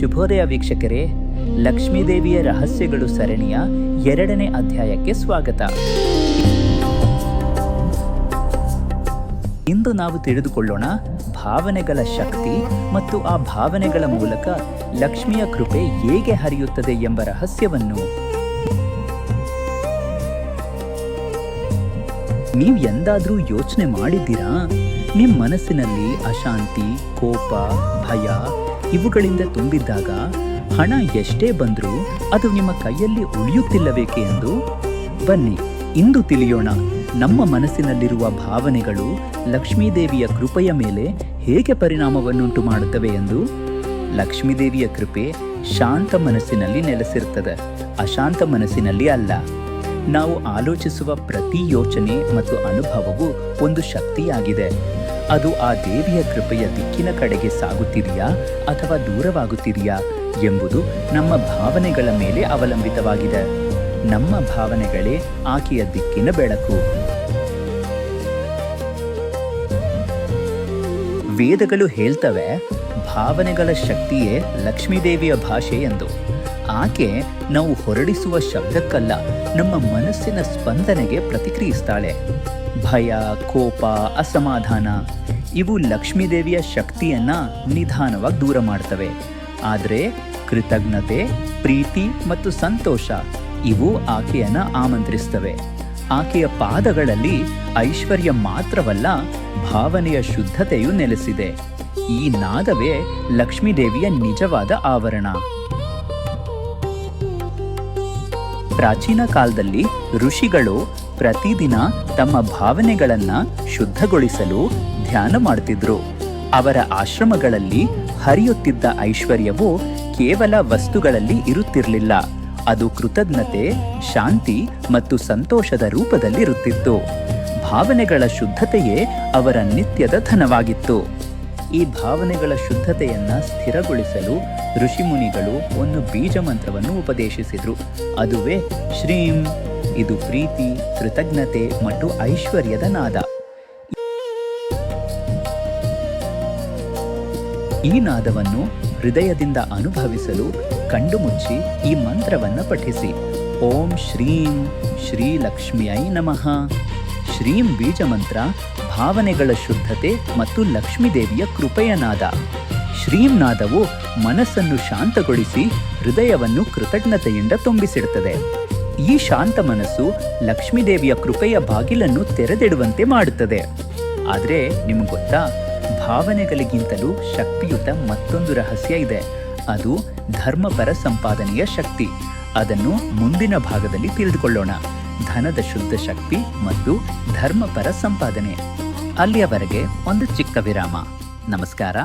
ಶುಭೋದಯ ವೀಕ್ಷಕರೇ, ಲಕ್ಷ್ಮೀದೇವಿಯ ರಹಸ್ಯಗಳು ಸರಣಿಯ ಎರಡನೇ ಅಧ್ಯಾಯಕ್ಕೆ ಸ್ವಾಗತ. ಇಂದು ನಾವು ತಿಳಿದುಕೊಳ್ಳೋಣ ಭಾವನೆಗಳ ಶಕ್ತಿ ಮತ್ತು ಆ ಭಾವನೆಗಳ ಮೂಲಕ ಲಕ್ಷ್ಮಿಯ ಕೃಪೆ ಹೇಗೆ ಹರಿಯುತ್ತದೆ ಎಂಬ ರಹಸ್ಯವನ್ನು. ನೀವು ಎಂದಾದರೂ ಯೋಚನೆ ಮಾಡಿದ್ದೀರಾ? ನಿಮ್ಮ ಮನಸ್ಸಿನಲ್ಲಿ ಅಶಾಂತಿ, ಕೋಪ, ಭಯ ಇವುಗಳಿಂದ ತುಂಬಿದ್ದಾಗ ಹಣ ಎಷ್ಟೇ ಬಂದರೂ ಅದು ನಿಮ್ಮ ಕೈಯಲ್ಲಿ ಉಳಿಯುತ್ತಿಲ್ಲಬೇಕೆ ಎಂದು? ಬನ್ನಿ, ಇಂದು ತಿಳಿಯೋಣ. ನಮ್ಮ ಮನಸ್ಸಿನಲ್ಲಿರುವ ಭಾವನೆಗಳು ಲಕ್ಷ್ಮೀದೇವಿಯ ಕೃಪೆಯ ಮೇಲೆ ಹೇಗೆ ಪರಿಣಾಮವನ್ನುಂಟು ಮಾಡುತ್ತವೆ ಎಂದು? ಲಕ್ಷ್ಮೀದೇವಿಯ ಕೃಪೆ ಶಾಂತ ಮನಸ್ಸಿನಲ್ಲಿ ನೆಲೆಸಿರುತ್ತದೆ, ಅಶಾಂತ ಮನಸ್ಸಿನಲ್ಲಿ ಅಲ್ಲ. ನಾವು ಆಲೋಚಿಸುವ ಪ್ರತಿ ಯೋಚನೆ ಮತ್ತು ಅನುಭವವು ಒಂದು ಶಕ್ತಿಯಾಗಿದೆ. ಅದು ಆ ದೇವಿಯ ಕೃಪೆಯ ದಿಕ್ಕಿನ ಕಡೆಗೆ ಸಾಗುತ್ತಿದೆಯಾ ಅಥವಾ ದೂರವಾಗುತ್ತಿದೆಯಾ ಎಂಬುದು ನಮ್ಮ ಭಾವನೆಗಳ ಮೇಲೆ ಅವಲಂಬಿತವಾಗಿದೆ. ನಮ್ಮ ಭಾವನೆಗಳೇ ಆಕೆಯ ದಿಕ್ಕಿನ ಬೆಳಕು. ವೇದಗಳು ಹೇಳ್ತವೆ, ಭಾವನೆಗಳ ಶಕ್ತಿಯೇ ಲಕ್ಷ್ಮೀದೇವಿಯ ಭಾಷೆ ಎಂದು. ಆಕೆ ನಾವು ಹೊರಡಿಸುವ ಶಬ್ದಕ್ಕಲ್ಲ, ನಮ್ಮ ಮನಸ್ಸಿನ ಸ್ಪಂದನೆಗೆ ಪ್ರತಿಕ್ರಿಯಿಸ್ತಾಳೆ. ಭಯ, ಕೋಪ, ಅಸಮಾಧಾನ, ಇವು ಲಕ್ಷ್ಮೀದೇವಿಯ ಶಕ್ತಿಯನ್ನ ನಿಧಾನವಾಗಿ ದೂರ ಮಾಡ್ತವೆ. ಆದರೆ ಕೃತಜ್ಞತೆ, ಪ್ರೀತಿ ಮತ್ತು ಸಂತೋಷ ಇವು ಆಕೆಯನ್ನ ಆಮಂತ್ರಿಸ್ತವೆ. ಆಕೆಯ ಪಾದಗಳಲ್ಲಿ ಐಶ್ವರ್ಯ ಮಾತ್ರವಲ್ಲ, ಭಾವನೆಯ ಶುದ್ಧತೆಯು ನೆಲೆಸಿದೆ. ಈ ನಾದವೇ ಲಕ್ಷ್ಮೀದೇವಿಯ ನಿಜವಾದ ಆವರಣ. ಪ್ರಾಚೀನ ಕಾಲದಲ್ಲಿ ಋಷಿಗಳು ಪ್ರತಿದಿನ ತಮ್ಮ ಭಾವನೆಗಳನ್ನು ಶುದ್ಧಗೊಳಿಸಲು ಧ್ಯಾನ ಮಾಡ್ತಿದ್ರು. ಅವರ ಆಶ್ರಮಗಳಲ್ಲಿ ಹರಿಯುತ್ತಿದ್ದ ಐಶ್ವರ್ಯವು ಕೇವಲ ವಸ್ತುಗಳಲ್ಲಿ ಇರುತ್ತಿರಲಿಲ್ಲ. ಅದು ಕೃತಜ್ಞತೆ, ಶಾಂತಿ ಮತ್ತು ಸಂತೋಷದ ರೂಪದಲ್ಲಿರುತ್ತಿತ್ತು. ಭಾವನೆಗಳ ಶುದ್ಧತೆಯೇ ಅವರ ನಿತ್ಯದ ಧನವಾಗಿತ್ತು. ಈ ಭಾವನೆಗಳ ಶುದ್ಧತೆಯನ್ನ ಸ್ಥಿರಗೊಳಿಸಲು ಋಷಿಮುನಿಗಳು ಒಂದು ಬೀಜ ಮಂತ್ರವನ್ನು ಉಪದೇಶಿಸಿದ್ರು. ಅದುವೇ ಶ್ರೀಂ, ಇದು ಪ್ರೀತಿ, ಕೃತಜ್ಞತೆ ಮತ್ತು ಐಶ್ವರ್ಯದ ನಾದ. ಈ ನಾದವನ್ನು ಹೃದಯದಿಂದ ಅನುಭವಿಸಲು ಕಂಡು ಮುಚ್ಚಿ ಈ ಮಂತ್ರವನ್ನು ಪಠಿಸಿ. ಓಂ ಶ್ರೀಂ ಶ್ರೀ ಲಕ್ಷ್ಮಿಯೈ ನಮಃ. ಶ್ರೀಂ ಬೀಜ ಮಂತ್ರ ಭಾವನೆಗಳ ಶುದ್ಧತೆ ಮತ್ತು ಲಕ್ಷ್ಮೀದೇವಿಯ ಕೃಪೆಯ ನಾದ ಶ್ರೀಂನಾದವು ಮನಸ್ಸನ್ನು ಶಾಂತಗೊಳಿಸಿ ಹೃದಯವನ್ನು ಕೃತಜ್ಞತೆಯಿಂದ ತುಂಬಿಸಿಡುತ್ತದೆ. ಈ ಶಾಂತ ಮನಸ್ಸು ಲಕ್ಷ್ಮೀದೇವಿಯ ಕೃಪೆಯ ಬಾಗಿಲನ್ನು ತೆರೆದಿಡುವಂತೆ ಮಾಡುತ್ತದೆ. ಆದರೆ ನಿಮ್ಗೆ ಗೊತ್ತಾ, ಭಾವನೆಗಳಿಗಿಂತಲೂ ಶಕ್ತಿಯುತ ಮತ್ತೊಂದು ರಹಸ್ಯ ಇದೆ. ಅದು ಧರ್ಮಪರ ಸಂಪಾದನೆಯ ಶಕ್ತಿ. ಅದನ್ನು ಮುಂದಿನ ಭಾಗದಲ್ಲಿ ತಿಳಿದುಕೊಳ್ಳೋಣ. ಧನದ ಶುದ್ಧ ಶಕ್ತಿ ಮತ್ತು ಧರ್ಮಪರ ಸಂಪಾದನೆ. ಅಲ್ಲಿಯವರೆಗೆ ಒಂದು ಚಿಕ್ಕ ವಿರಾಮ. ನಮಸ್ಕಾರ.